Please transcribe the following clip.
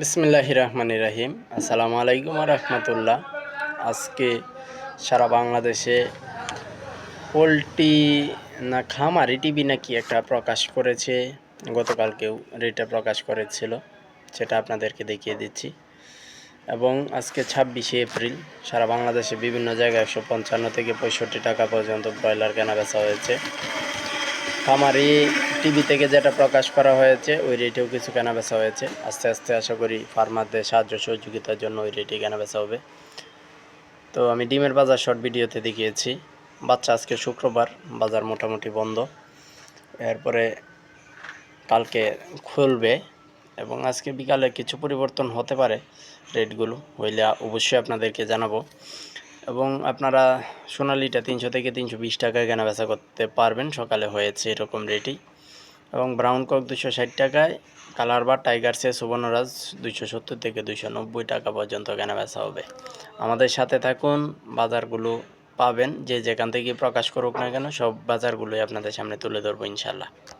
বিসমিল্লাহ রহমান রাহিম। আসসালামু আলাইকুম রহমতুল্লাহ। আজকে সারা বাংলাদেশে পোলট্রি না খামারি টিভি নাকি একটা প্রকাশ করেছে, গতকালকেও রেটটা প্রকাশ করেছিল, সেটা আপনাদেরকে দেখিয়ে দিচ্ছি। এবং আজকে ছাব্বিশে এপ্রিল, সারা বাংলাদেশে বিভিন্ন জায়গায় একশো পঞ্চান্ন থেকে পঁয়ষট্টি টাকা পর্যন্ত ব্রয়লার কেনা বেচা হয়েছে। খামারি টিভি থেকে যেটা প্রকাশ করা হয়েছে, ওই রেটেও কিছু কেনা বেচা হয়েছে। আস্তে আস্তে আশা করি ফার্মারদের সাহায্য সহযোগিতার জন্য ওই রেটে কেনা বেচা হবে। তো আমি ডিমের বাজার শর্ট ভিডিওতে দেখিয়েছি। বাচ্চা আজকে শুক্রবার, বাজার মোটামুটি বন্ধ। এরপরে কালকে খুলবে এবং আজকে বিকালে কিছু পরিবর্তন হতে পারে রেটগুলো হইলে অবশ্যই আপনাদেরকে জানাব। এবং আপনারা সোনালিটা তিনশো থেকে তিনশো বিশ টাকায় কেনা বেচা করতে পারবেন, সকালে হয়েছে এরকম রেটেই এবং ব্রাউন কক দুশো ষাট টাকায় কালার বা টাইগার সে সুবর্ণরাজ দুশো সত্তর থেকে দুশো নব্বই টাকা পর্যন্ত কেনা বেচা হবে। আমাদের সাথে থাকুন, বাজারগুলো পাবেন, যে যেখান থেকে প্রকাশ করুক না কেন, সব বাজারগুলোই আপনাদের সামনে তুলে ধরবো ইনশাল্লাহ